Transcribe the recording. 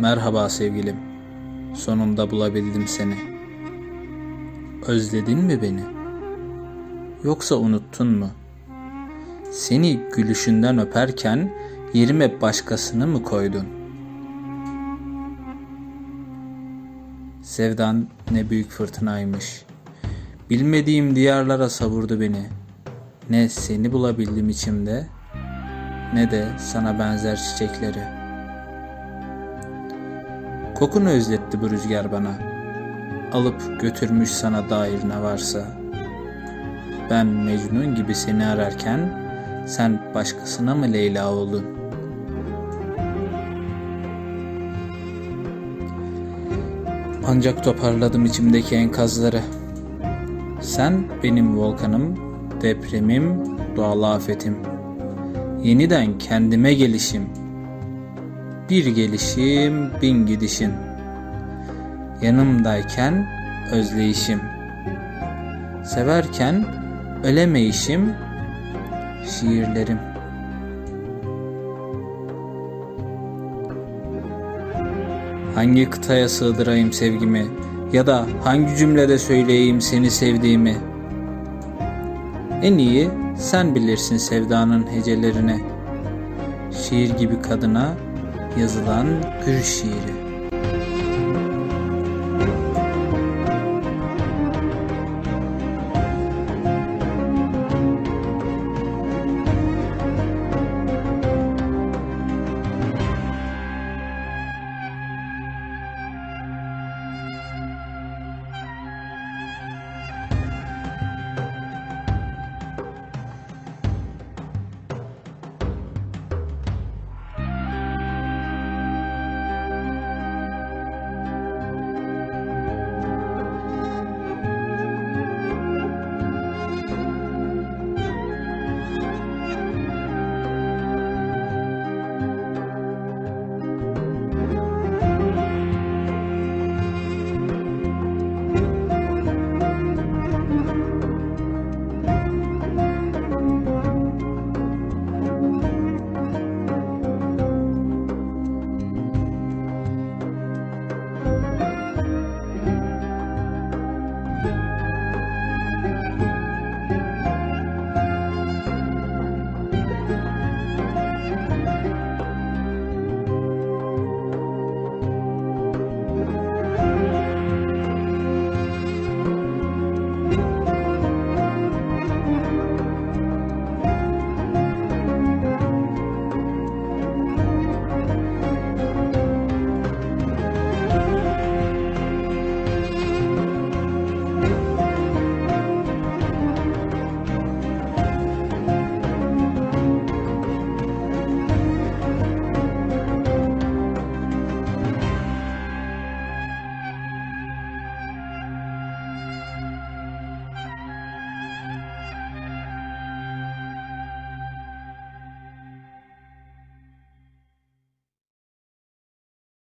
Merhaba sevgilim. Sonunda bulabildim seni. Özledin mi beni? Yoksa unuttun mu? Seni gülüşünden öperken yerime başkasını mı koydun? Sevdan ne büyük fırtınaymış. Bilmediğim diyarlara savurdu beni. Ne seni bulabildim içimde, ne de sana benzer çiçekleri. Kokunu özletti bu rüzgar bana. Alıp götürmüş sana dair ne varsa. Ben Mecnun gibi seni ararken sen başkasına mı Leyla oldun? Ancak toparladım içimdeki enkazları. Sen benim volkanım, depremim, doğal afetim. Yeniden kendime gelişim. Bir gelişim, bin gidişin. Yanımdayken özleyişim. Severken ölemeyişim, şiirlerim. Hangi kıtaya sığdırayım sevgimi ya da hangi cümlede söyleyeyim seni sevdiğimi? En iyi sen bilirsin sevdanın hecelerini. Şiir gibi kadına yazılan gül şiiri.